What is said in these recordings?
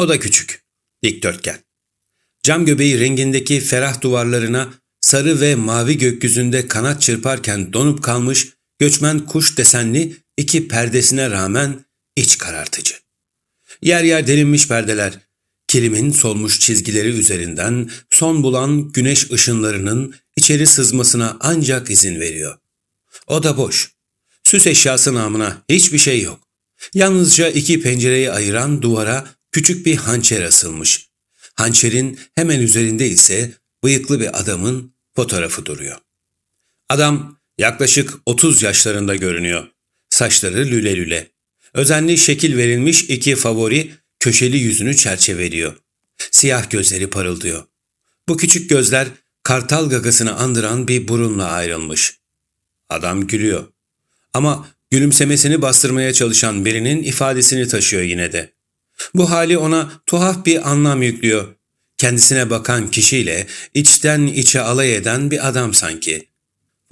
O da küçük, dikdörtgen. Cam göbeği rengindeki ferah duvarlarına sarı ve mavi gökyüzünde kanat çırparken donup kalmış göçmen kuş desenli iki perdesine rağmen iç karartıcı. Yer yer delinmiş perdeler, kilimin solmuş çizgileri üzerinden son bulan güneş ışınlarının içeri sızmasına ancak izin veriyor. O da boş. Süs eşyası namına hiçbir şey yok. Yalnızca iki pencereyi ayıran duvara küçük bir hançer asılmış. Hançerin hemen üzerinde ise bıyıklı bir adamın fotoğrafı duruyor. Adam yaklaşık 30 yaşlarında görünüyor. Saçları lüle lüle. Özenli şekil verilmiş iki favori köşeli yüzünü çerçeveliyor. Siyah gözleri parıldıyor. Bu küçük gözler kartal gagasını andıran bir burunla ayrılmış. Adam gülüyor. Ama gülümsemesini bastırmaya çalışan birinin ifadesini taşıyor yine de. Bu hali ona tuhaf bir anlam yüklüyor. Kendisine bakan kişiyle içten içe alay eden bir adam sanki.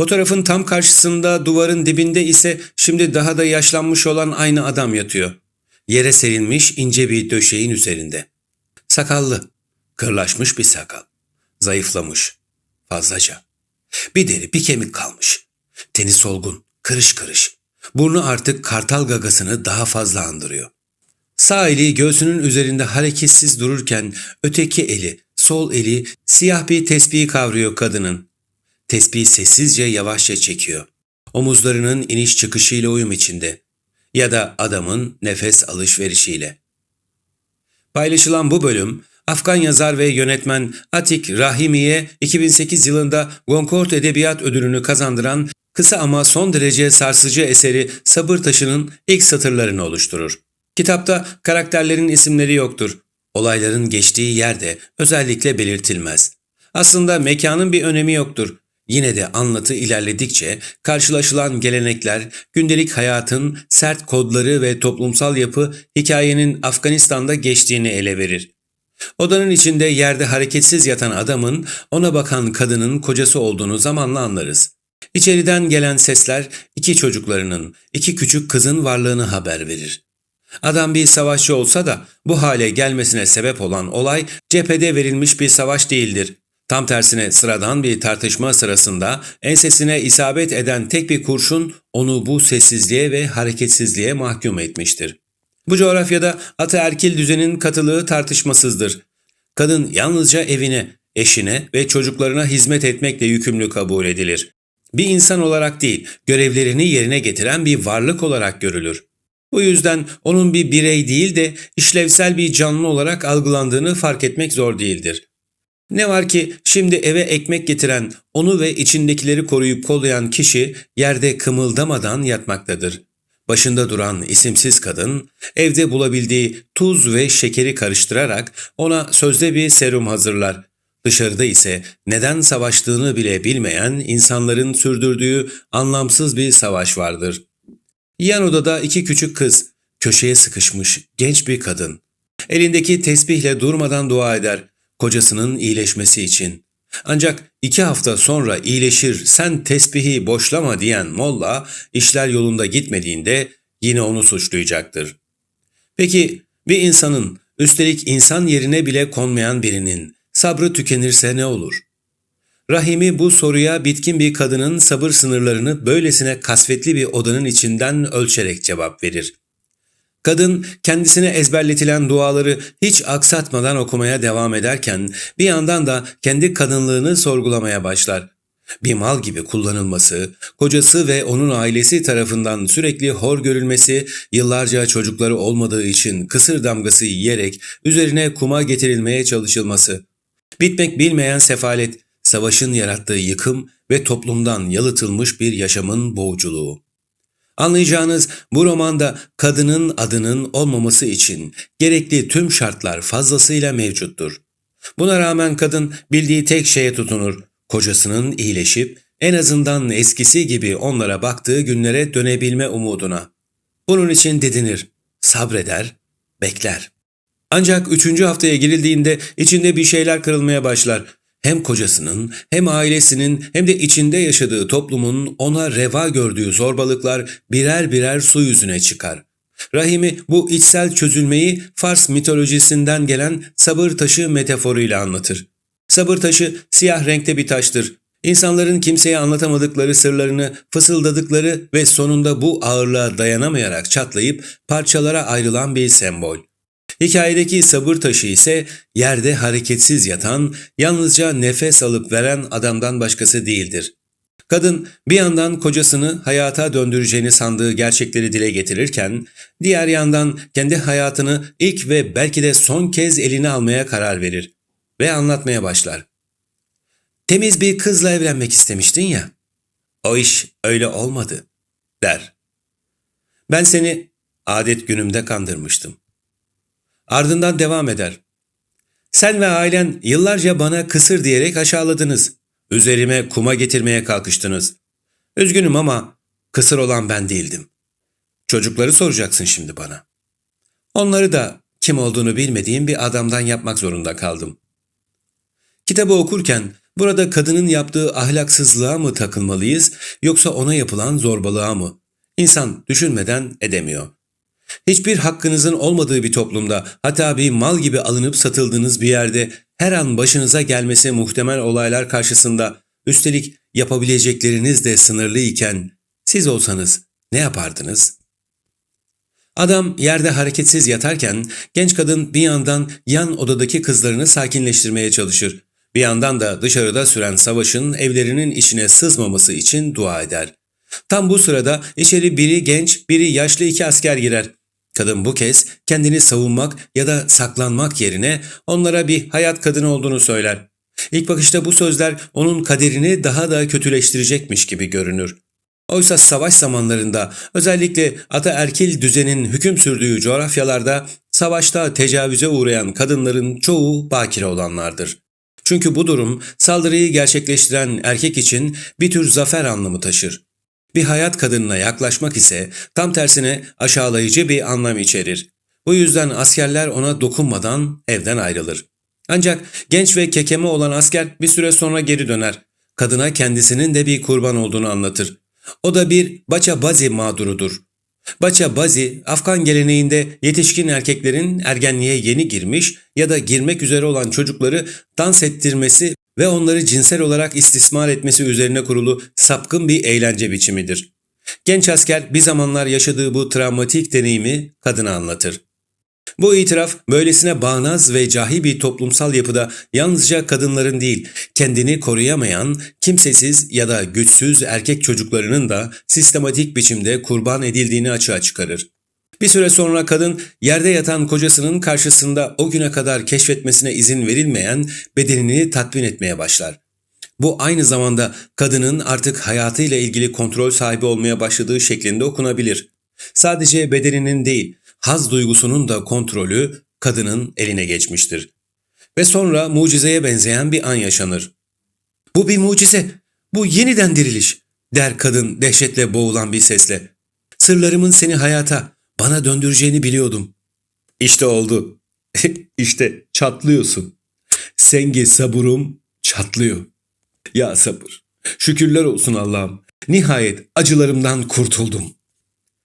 Fotoğrafın tam karşısında duvarın dibinde ise şimdi daha da yaşlanmış olan aynı adam yatıyor. Yere serilmiş ince bir döşeğin üzerinde. Sakallı, kırlaşmış bir sakal. Zayıflamış, fazlaca. Bir deri bir kemik kalmış. Teni solgun, kırış kırış. Burnu artık kartal gagasını daha fazla andırıyor. Sağ eli göğsünün üzerinde hareketsiz dururken öteki eli, sol eli siyah bir tespihi kavruyor kadının. Tespihi sessizce yavaşça çekiyor. Omuzlarının iniş çıkışıyla uyum içinde. Ya da adamın nefes alışverişiyle. Paylaşılan bu bölüm Afgan yazar ve yönetmen Atik Rahimi'ye 2008 yılında Goncourt Edebiyat Ödülünü kazandıran kısa ama son derece sarsıcı eseri Sabır Taşı'nın ilk satırlarını oluşturur. Kitapta karakterlerin isimleri yoktur. Olayların geçtiği yerde özellikle belirtilmez. Aslında mekanın bir önemi yoktur. Yine de anlatı ilerledikçe karşılaşılan gelenekler, gündelik hayatın sert kodları ve toplumsal yapı hikayenin Afganistan'da geçtiğini ele verir. Odanın içinde yerde hareketsiz yatan adamın ona bakan kadının kocası olduğunu zamanla anlarız. İçeriden gelen sesler iki çocuklarının, iki küçük kızın varlığını haber verir. Adam bir savaşçı olsa da bu hale gelmesine sebep olan olay cephede verilmiş bir savaş değildir. Tam tersine sıradan bir tartışma sırasında ensesine isabet eden tek bir kurşun onu bu sessizliğe ve hareketsizliğe mahkum etmiştir. Bu coğrafyada ataerkil düzenin katılığı tartışmasızdır. Kadın yalnızca evine, eşine ve çocuklarına hizmet etmekle yükümlü kabul edilir. Bir insan olarak değil, görevlerini yerine getiren bir varlık olarak görülür. Bu yüzden onun bir birey değil de işlevsel bir canlı olarak algılandığını fark etmek zor değildir. Ne var ki şimdi eve ekmek getiren, onu ve içindekileri koruyup kollayan kişi yerde kımıldamadan yatmaktadır. Başında duran isimsiz kadın, evde bulabildiği tuz ve şekeri karıştırarak ona sözde bir serum hazırlar. Dışarıda ise neden savaştığını bile bilmeyen insanların sürdürdüğü anlamsız bir savaş vardır. Yan odada iki küçük kız, köşeye sıkışmış genç bir kadın. Elindeki tesbihle durmadan dua eder kocasının iyileşmesi için. Ancak iki hafta sonra iyileşir sen tesbihi boşlama diyen molla işler yolunda gitmediğinde yine onu suçlayacaktır. Peki bir insanın üstelik insan yerine bile konmayan birinin sabrı tükenirse ne olur? Rahimi bu soruya bitkin bir kadının sabır sınırlarını böylesine kasvetli bir odanın içinden ölçerek cevap verir. Kadın kendisine ezberletilen duaları hiç aksatmadan okumaya devam ederken bir yandan da kendi kadınlığını sorgulamaya başlar. Bir mal gibi kullanılması, kocası ve onun ailesi tarafından sürekli hor görülmesi, yıllarca çocukları olmadığı için kısır damgası yiyerek üzerine kuma getirilmeye çalışılması. Bitmek bilmeyen sefalet, savaşın yarattığı yıkım ve toplumdan yalıtılmış bir yaşamın boğuculuğu. Anlayacağınız bu romanda kadının adının olmaması için gerekli tüm şartlar fazlasıyla mevcuttur. Buna rağmen kadın bildiği tek şeye tutunur. Kocasının iyileşip en azından eskisi gibi onlara baktığı günlere dönebilme umuduna. Bunun için didinir, sabreder, bekler. Ancak üçüncü haftaya girildiğinde içinde bir şeyler kırılmaya başlar hem kocasının hem ailesinin hem de içinde yaşadığı toplumun ona reva gördüğü zorbalıklar birer birer su yüzüne çıkar. Rahimi bu içsel çözülmeyi Fars mitolojisinden gelen sabır taşı metaforuyla anlatır. Sabır taşı siyah renkte bir taştır. İnsanların kimseye anlatamadıkları sırlarını fısıldadıkları ve sonunda bu ağırlığa dayanamayarak çatlayıp parçalara ayrılan bir sembol. Hikayedeki sabır taşı ise yerde hareketsiz yatan, yalnızca nefes alıp veren adamdan başkası değildir. Kadın bir yandan kocasını hayata döndüreceğini sandığı gerçekleri dile getirirken, diğer yandan kendi hayatını ilk ve belki de son kez eline almaya karar verir ve anlatmaya başlar. Temiz bir kızla evlenmek istemiştin ya. O iş öyle olmadı, der. Ben seni adet günümde kandırmıştım. Ardından devam eder. Sen ve ailen yıllarca bana kısır diyerek aşağıladınız. Üzerime kuma getirmeye kalkıştınız. Üzgünüm ama kısır olan ben değildim. Çocukları soracaksın şimdi bana. Onları da kim olduğunu bilmediğim bir adamdan yapmak zorunda kaldım. Kitabı okurken burada kadının yaptığı ahlaksızlığa mı takılmalıyız yoksa ona yapılan zorbalığa mı? İnsan düşünmeden edemiyor. Hiçbir hakkınızın olmadığı bir toplumda hatta bir mal gibi alınıp satıldığınız bir yerde her an başınıza gelmesi muhtemel olaylar karşısında üstelik yapabilecekleriniz de sınırlı iken siz olsanız ne yapardınız? Adam yerde hareketsiz yatarken genç kadın bir yandan yan odadaki kızlarını sakinleştirmeye çalışır. Bir yandan da dışarıda süren savaşın evlerinin içine sızmaması için dua eder. Tam bu sırada içeri biri genç, biri yaşlı iki asker girer. Kadın bu kez kendini savunmak ya da saklanmak yerine onlara bir hayat kadını olduğunu söyler. İlk bakışta bu sözler onun kaderini daha da kötüleştirecekmiş gibi görünür. Oysa savaş zamanlarında özellikle ataerkil düzenin hüküm sürdüğü coğrafyalarda savaşta tecavüze uğrayan kadınların çoğu bakire olanlardır. Çünkü bu durum saldırıyı gerçekleştiren erkek için bir tür zafer anlamı taşır. Bir hayat kadınına yaklaşmak ise tam tersine aşağılayıcı bir anlam içerir. Bu yüzden askerler ona dokunmadan evden ayrılır. Ancak genç ve kekeme olan asker bir süre sonra geri döner. Kadına kendisinin de bir kurban olduğunu anlatır. O da bir Baça Bazi mağdurudur. Baça Bazi, Afgan geleneğinde yetişkin erkeklerin ergenliğe yeni girmiş ya da girmek üzere olan çocukları dans ettirmesi ve onları cinsel olarak istismar etmesi üzerine kurulu sapkın bir eğlence biçimidir. Genç asker bir zamanlar yaşadığı bu travmatik deneyimi kadına anlatır. Bu itiraf böylesine bağnaz ve cahil bir toplumsal yapıda yalnızca kadınların değil, kendini koruyamayan, kimsesiz ya da güçsüz erkek çocuklarının da sistematik biçimde kurban edildiğini açığa çıkarır. Bir süre sonra kadın yerde yatan kocasının karşısında o güne kadar keşfetmesine izin verilmeyen bedenini tatmin etmeye başlar. Bu aynı zamanda kadının artık hayatıyla ilgili kontrol sahibi olmaya başladığı şeklinde okunabilir. Sadece bedeninin değil, haz duygusunun da kontrolü kadının eline geçmiştir. Ve sonra mucizeye benzeyen bir an yaşanır. Bu bir mucize, bu yeniden diriliş, der kadın dehşetle boğulan bir sesle. Sırlarımın seni hayata, bana döndüreceğini biliyordum. İşte oldu. işte çatlıyorsun. Sengi saburum çatlıyor. Ya sabır. Şükürler olsun Allah'ım. Nihayet acılarımdan kurtuldum.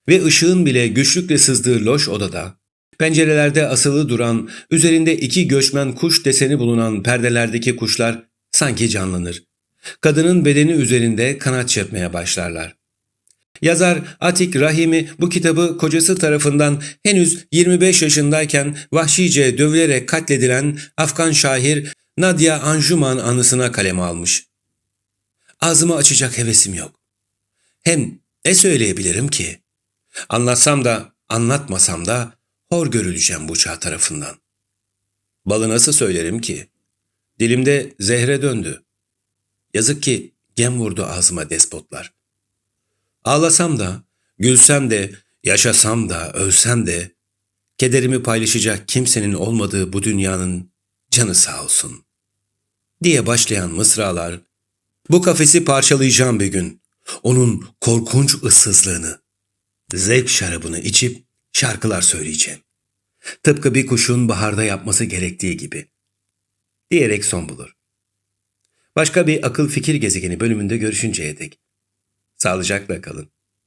Ve ışığın bile güçlükle sızdığı loş odada, pencerelerde asılı duran, üzerinde iki göçmen kuş deseni bulunan perdelerdeki kuşlar sanki canlanır. Kadının bedeni üzerinde kanat çırpmaya başlarlar. Yazar Atik Rahimi bu kitabı kocası tarafından henüz 25 yaşındayken vahşice dövülerek katledilen Afgan şair Nadia Anjuman anısına kaleme almış. Ağzımı açacak hevesim yok. Hem ne söyleyebilirim ki? Anlatsam da anlatmasam da hor görüleceğim bu çağ tarafından. Balı nasıl söylerim ki? Dilimde zehre döndü. Yazık ki gem vurdu ağzıma despotlar. Ağlasam da, gülsem de, yaşasam da, ölsem de, kederimi paylaşacak kimsenin olmadığı bu dünyanın canı sağ olsun. Diye başlayan mısralar, bu kafesi parçalayacağım bir gün, onun korkunç ıssızlığını, zevk şarabını içip şarkılar söyleyeceğim. Tıpkı bir kuşun baharda yapması gerektiği gibi. Diyerek son bulur. Başka bir akıl fikir gezegeni bölümünde görüşünceye dek. Sağlıcakla kalın.